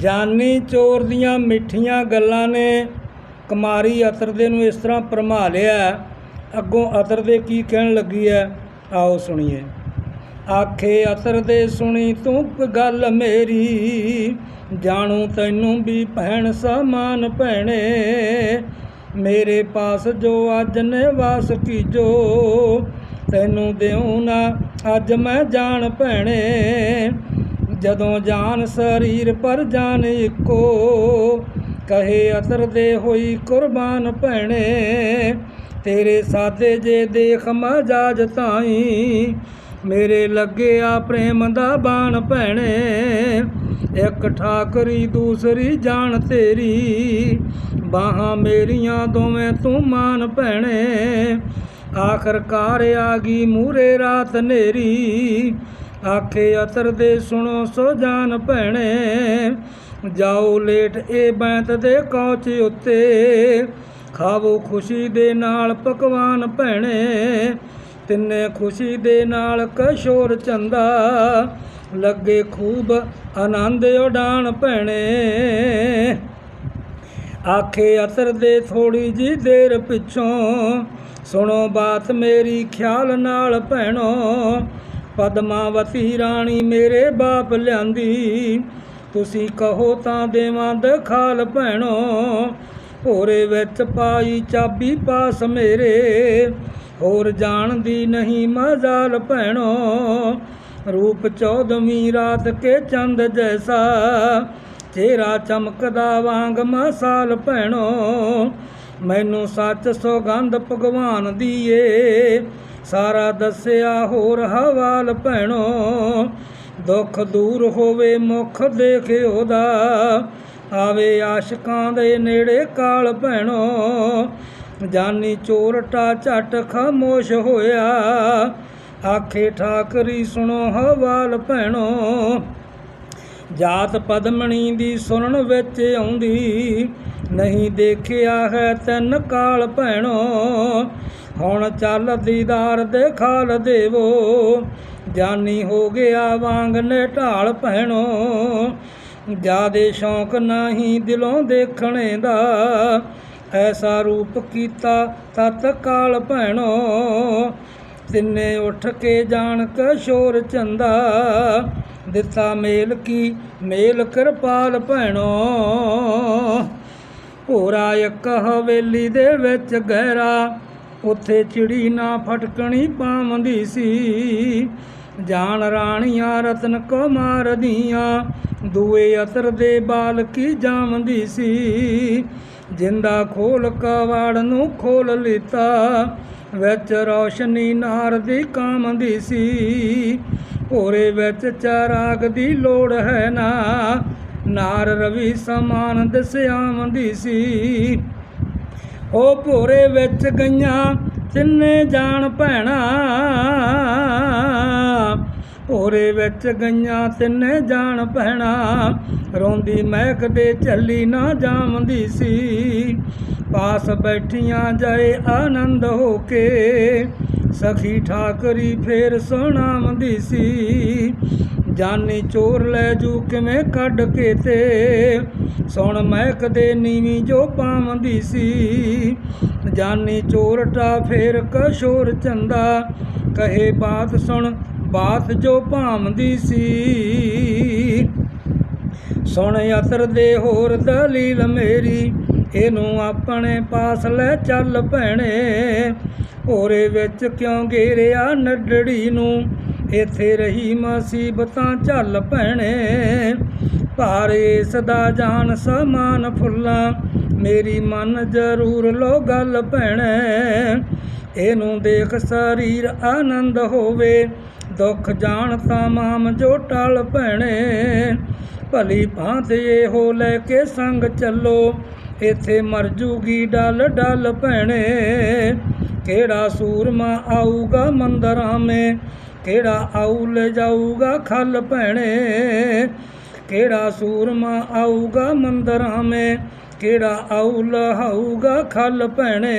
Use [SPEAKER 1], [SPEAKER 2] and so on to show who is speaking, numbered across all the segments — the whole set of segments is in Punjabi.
[SPEAKER 1] ਜਾਨੀ ਚੋਰ ਦੀਆਂ ਮਿੱਠੀਆਂ ਗੱਲਾਂ ਨੇ ਕੁਮਾਰੀ ਅਤਰ ਦੇ ਨੂੰ ਇਸ ਤਰ੍ਹਾਂ ਭਰਮਾ ਲਿਆ। ਅੱਗੋਂ ਅਤਰ ਦੇ ਕੀ ਕਹਿਣ ਲੱਗੀ ਹੈ ਆਓ ਸੁਣੀਏ। ਆਖੇ, ਅਤਰ ਦੇ ਸੁਣੀ ਤੂੰ ਗੱਲ ਮੇਰੀ। ਜਾਣੂ ਤੈਨੂੰ ਵੀ ਭੈਣ ਸਮਾਨ ਭੈਣੇ। ਮੇਰੇ ਪਾਸ ਜੋ ਅੱਜ ਨੇ ਵਾਸ ਕੀਜੋ, ਤੈਨੂੰ ਦਿਉ ਨਾ ਅੱਜ ਮੈਂ ਜਾਣ ਭੈਣੇ। ਜਦੋਂ ਜਾਨ ਸਰੀਰ ਪਰ ਜਾਨ ਇੱਕੋ, ਕਹੇ ਅਤਰ ਦੇ ਹੋਈ ਕੁਰਬਾਨ ਭੈਣੇ, ਤੇਰੇ ਸਾਦੇ ਜੇ ਦੇਖ ਮਜਾਜ ਤਾਈ, ਮੇਰੇ ਲੱਗਿਆ ਪ੍ਰੇਮ ਦਾ ਬਾਣ ਭੈਣੇ, ਇੱਕ ਠਾਕਰੀ ਦੂਸਰੀ ਜਾਣ ਤੇਰੀ, ਬਾਹਾਂ ਮੇਰੀਆਂ ਦੋਵੇਂ ਤੂੰ ਮਾਨ ਭੈਣੇ, ਆਖਰਕਾਰ ਆ ਗਈ ਮੂਰੇ ਰਾਤ ਨੇਰੀ ਆਖੇ ਅਤਰ ਦੇ ਸੁਣੋ ਸੋ ਜਾਨ ਭੈਣੇ। ਜਾਓ ਲੇਟ ਇਹ ਬੈਂਤ ਦੇ ਕੌਚ ਉੱਤੇ। ਖਾਵੋ ਖੁਸ਼ੀ ਦੇ ਨਾਲ ਪਕਵਾਨ ਭੈਣੇ। ਤਿੰਨੇ ਖੁਸ਼ੀ ਦੇ ਨਾਲ ਕਸ਼ੋਰ ਚੰਦਾ। ਲੱਗੇ ਖੂਬ ਆਨੰਦ ਉਡਾਣ ਭੈਣੇ। ਆਖੇ ਅਤਰ ਦੇ ਥੋੜੀ ਜੀ ਦੇਰ ਪਿੱਛੋਂ। ਸੁਣੋ ਬਾਤ ਮੇਰੀ ਖਿਆਲ ਨਾਲ ਭੈਣੋ। ਪਦਮਾਵਤੀ ਰਾਣੀ ਮੇਰੇ ਬਾਪ ਲਿਆਂਦੀ। ਤੁਸੀਂ ਕਹੋ ਤਾਂ ਦੇਵਾਂ ਦਖਾਲ ਭੈਣੋ, ਭੋਰੇ ਵਿੱਚ ਪਾਈ ਚਾਬੀ ਪਾਸ ਮੇਰੇ। ਹੋਰ ਜਾਣਦੀ ਨਹੀਂ ਮਜ਼ਾਲ ਭੈਣੋ, ਰੂਪ ਚੌਦਵੀਂ ਰਾਤ ਕੇ ਚੰਦ ਜੈਸਾ। ਚਿਹਰਾ ਚਮਕਦਾ ਵਾਂਗ ਮਸਾਲ ਭੈਣੋ, ਮੈਨੂੰ ਸੱਚ ਸੋਗੰਧ ਭਗਵਾਨ ਦੀ ਏ ਸਾਰਾ ਦੱਸਿਆ ਹੋਰ ਹਵਾਲ ਭੈਣੋ, ਦੁੱਖ ਦੂਰ ਹੋਵੇ ਮੁਖ ਦੇਖੇ ਉਹਦਾ ਆਵੇ ਆਸ਼ਕਾਂ ਦੇ ਨੇੜੇ ਕਾਲ ਭੈਣੋ, ਜਾਨੀ ਚੋਰਟਾ ਝਟ ਖਾਮੋਸ਼ ਹੋਇਆ। ਆਖੇ ਠਾਕਰੀ ਸੁਣੋ ਹਵਾਲ ਭੈਣੋ ਜਾਤ ਪਦਮਣੀ ਦੀ ਸੁਣਨ ਵਿੱਚ ਆਉਂਦੀ, ਨਹੀਂ ਦੇਖਿਆ ਹੈ ਤੈਨ ਕਾਲ ਭੈਣੋ, ਹੁਣ ਚੱਲ ਦੀਦਾਰ ਦੇ ਖਾਲ ਦੇਵੋ, ਜਾਨੀ ਹੋ ਗਿਆ ਵਾਂਗ ਨੇ ਢਾਲ ਭੈਣੋ, ਜਿਆਦੇ ਸ਼ੌਂਕ ਨਹੀਂ ਦਿਲੋਂ ਦੇਖਣੇ ਦਾ, ਐਸਾ ਰੂਪ ਕੀਤਾ ਤਤਕਾਲ ਭੈਣੋ, ਤਿੰਨੇ ਉੱਠ ਕੇ ਜਾਣ ਕਸ਼ੋਰ ਚੰਦਾ ਦਿੱਤਾ ਮੇਲ ਕੀ? ਮੇਲ ਕਿਰਪਾਲ ਭੈਣੋ। ਭੋਰਾ ਇੱਕ ਹਵੇਲੀ ਦੇ ਵਿੱਚ ਗਹਿਰਾ, ਉੱਥੇ ਚਿੜੀ ਨਾ ਫਟਕਣੀ ਪਾਉਂਦੀ ਸੀ। ਜਾਣ ਰਾਣੀਆਂ ਰਤਨ ਕੁਮਾਰ ਦੀਆਂ, ਦੂਏ ਅਤਰ ਦੇ ਬਾਲ ਕੀ ਜਾਵੰਦੀ ਸੀ। ਜਿੰਦਾ ਖੋਲ ਕਵਾੜ ਨੂੰ ਖੋਲ ਲਿੱਤਾ, ਵਿੱਚ ਰੌਸ਼ਨੀ ਨਾਰ ਦੀ ਕਾਮਦੀ ਸੀ। ਭੋਰੇ ਵਿੱਚ ਚਰਾਗ ਦੀ ਲੋੜ ਹੈ ਨਾ, ਨਾਰ ਰਵੀ ਸਮਾਨ ਦਸਿਆਵੰਦੀ ਸੀ। ਉਹ ਭੋਰੇ ਵਿੱਚ ਗਈਆਂ ਤਿੰਨੇ ਜਾਣ ਭੈਣਾ ਭੋਰੇ ਵਿੱਚ ਗਈਆਂ ਤਿੰਨੇ ਜਾਣ ਭੈਣਾ, ਰੋਂਦੀ ਮਹਿਕ ਦੇ ਚੱਲੀ ਨਾ ਜਾਮਦੀ ਸੀ। ਪਾਸ ਬੈਠੀਆਂ ਜਾਏ ਆਨੰਦ ਹੋ ਕੇ, ਸਖੀ ਠਾਕਰੀ ਫੇਰ ਸੁਣਾਵੰਦੀ ਸੀ। ਜਾਨੀ ਚੋਰ ਲੈ ਜੂ ਕਿਵੇਂ ਕੱਢ ਕੇ ਤੇ, ਸੁਣ ਮਹਿਕ ਦੇ ਨੀਵੀਂ ਜੋ ਪਾਵੰਦੀ ਸੀ। ਜਾਨੀ ਚੋਰਟਾ ਫੇਰ ਕਸ਼ੋਰ ਚੰਦਾ, ਕਹੇ ਬਾਤ ਸੁਣ ਬਾਤ ਜੋ ਭਾਵੰਦੀ ਸੀ। ਸੁਣ ਅਤਰ ਦੇ ਹੋਰ ਦਲੀਲ ਮੇਰੀ, ਇਹਨੂੰ ਆਪਣੇ ਪਾਸ ਲੈ ਚੱਲ ਭੈਣੇ। ਭੋਰੇ ਵਿੱਚ ਕਿਉਂ ਘੇਰਿਆ ਨੱਡੜੀ ਨੂੰ? ਇੱਥੇ ਰਹੀ ਮੁਸੀਬਤਾਂ ਚੱਲ ਭੈਣੇ। ਭਾਰੇ ਸਦਾ ਜਾਨ ਸਮਾਨ ਫੁੱਲਾਂ, ਮੇਰੀ ਮਨ ਜ਼ਰੂਰ ਲੋ ਗੱਲ ਭੈਣੇ। ਇਹਨੂੰ ਦੇਖ ਸਰੀਰ ਆਨੰਦ ਹੋਵੇ, ਦੁੱਖ ਜਾਣ ਤਮਾਮ ਜੋ ਟਲ ਭੈਣੇ ਭਲੀ ਭਾਂਤ ਇਹੋ ਲੈ ਕੇ ਸੰਗ ਚੱਲੋ, ਇੱਥੇ ਮਰ ਜੂਗੀ ਡਲ ਡਲ ਭੈਣੇ ਕਿਹੜਾ ਸੂਰਮਾ ਆਊਗਾ ਮੰਦਰਾਂ ਮੇ, ਕਿਹੜਾ ਆਊ ਲੈ ਜਾਊਗਾ ਖਲ ਭੈਣੇ ਕਿਹੜਾ ਸੂਰਮਾ ਆਊਗਾ ਮੰਦਰਾਂ ਮੇ, ਕਿਹੜਾ ਆਊ ਲਹਾਊਗਾ ਖਲ ਭੈਣੇ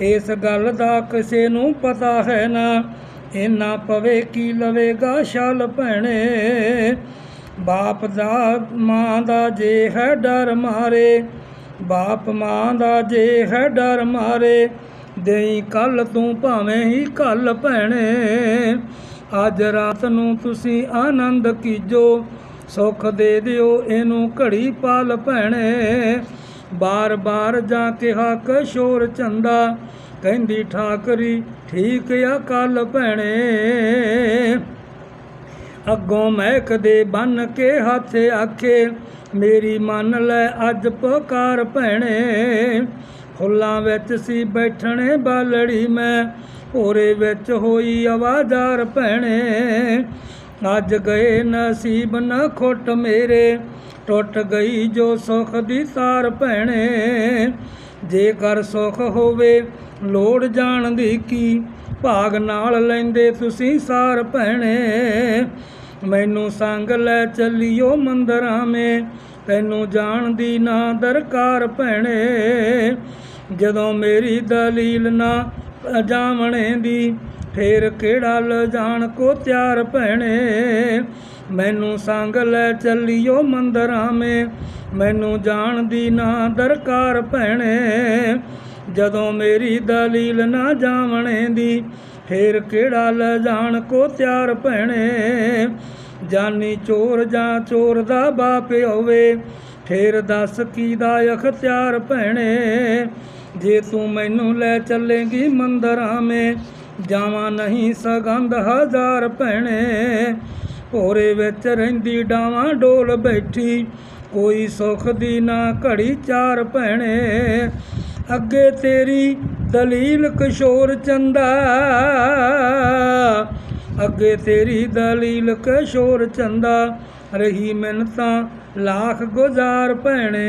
[SPEAKER 1] ਇਸ ਗੱਲ ਦਾ ਕਿਸੇ ਨੂੰ ਪਤਾ ਹੈ ਨਾ। ਇਨਾ ਪਵੇ ਕੀ ਲਵੇਗਾ ਛਲ ਭੈਣੇ। ਬਾਪ ਦਾ, ਮਾਂ ਦਾ ਜੇ ਹੈ ਡਰ ਮਾਰੇ। ਬਾਪ, ਮਾਂ ਦਾ ਜੇ ਹੈ ਡਰ ਮਾਰੇ। ਦੇਈ ਕੱਲ ਤੂੰ ਭਾਵੇਂ ਹੀ ਕੱਲ ਭੈਣੇ। ਅੱਜ ਰਾਤ ਨੂੰ ਤੁਸੀਂ ਆਨੰਦ ਕੀਜੋ। ਸੁੱਖ ਦੇ ਦਿਓ ਇਹਨੂੰ ਘੜੀ ਪਾਲ ਭੈਣੇ। ਬਾਰ ਬਾਰ ਜਾ ਕਿਹਾ ਕਸ਼ੋਰ ਚੰਦਾ। ਕਹਿੰਦੀ ਠਾਕਰੀ, ਠੀਕ ਆ ਕੱਲ ਭੈਣੇ। ਅੱਗੋਂ ਮਹਿਕ ਦੇ ਬੰਨ ਕੇ ਹੱਥ ਆਖੇ, ਮੇਰੀ ਮੰਨ ਲੈ ਅੱਜ ਪੁਕਾਰ ਭੈਣੇ। ਫੁੱਲਾਂ ਵਿੱਚ ਸੀ ਬੈਠਣੇ ਬਾਲੜੀ ਮੈਂ, ਭੋਰੇ ਵਿੱਚ ਹੋਈ ਆਵਾਜ਼ਾਰ ਭੈਣੇ। ਅੱਜ ਗਏ ਨਸੀਬ ਨਾ ਖੁੱਟ ਮੇਰੇ, ਟੁੱਟ ਗਈ ਜੋ ਸੁਖ ਦੀ ਸਾਰ ਭੈਣੇ। ਜੇਕਰ ਸੁਖ ਹੋਵੇ, ਲੋੜ ਜਾਣ ਦੀ ਕੀ? ਭਾਗ ਨਾਲ ਲੈਂਦੇ ਤੁਸੀਂ ਸਾਰ ਭੈਣੇ। ਮੈਨੂੰ ਸੰਗ ਲੈ ਚੱਲਿਓ ਮੰਦਰਾਂ ਮੇ, ਤੈਨੂੰ ਜਾਣ ਦੀ ਨਾ ਦਰਕਾਰ ਭੈਣੇ। ਜਦੋਂ ਮੇਰੀ ਦਲੀਲ ਨਾ ਜਾਵਣੇ ਦੀ ਫੇਰ ਕਿਹੜਾ ਲਜਾਣ ਕੋ ਤਿਆਰ ਭੈਣੇ? ਮੈਨੂੰ ਸੰਗ ਲੈ ਚੱਲਿਓ ਮੰਦਰਾਂ ਮੇ। ਮੈਨੂੰ ਜਾਣ ਦੀ ਨਾ ਦਰਕਾਰ ਭੈਣੇ। ਜਦੋਂ ਮੇਰੀ ਦਲੀਲ ਨਾ ਜਾਵਣੇ ਦੀ, ਫੇਰ ਕਿਹੜਾ ਲਜਾਣ ਕੋ ਤਿਆਰ ਭੈਣੇ? ਜਾਨੀ ਚੋਰ ਜਾਂ ਚੋਰ ਦਾ ਬਾਪ ਹੋਵੇ, ਫੇਰ ਦੱਸ ਕੀ ਦਾ ਅਖਤਿਆਰ ਭੈਣੇ? ਜੇ ਤੂੰ ਮੈਨੂੰ ਲੈ ਚੱਲੇਗੀ ਮੰਦਰਾਂ ਮੇ ਜਾਵਾਂ ਨਹੀਂ ਸਗੰਧ ਹਜ਼ਾਰ ਭੈਣੇ। ਭੋਰੇ ਵਿੱਚ ਰਹਿੰਦੀ ਡਾਵਾਂ ਡੋਲ ਬੈਠੀ, ਕੋਈ ਸੁਖ ਦੀ ਨਾ ਘੜੀ ਚਾਰ ਭੈਣੇ। ਅੱਗੇ ਤੇਰੀ ਦਲੀਲ ਕਿਸ਼ੋਰ ਚੰਦਾ, ਅੱਗੇ ਤੇਰੀ ਦਲੀਲ ਕਿਸ਼ੋਰ ਚੰਦਾ, ਰਹੀ ਮਿੰਨਤਾਂ ਲੱਖ ਗੁਜ਼ਾਰ ਭੈਣੇ।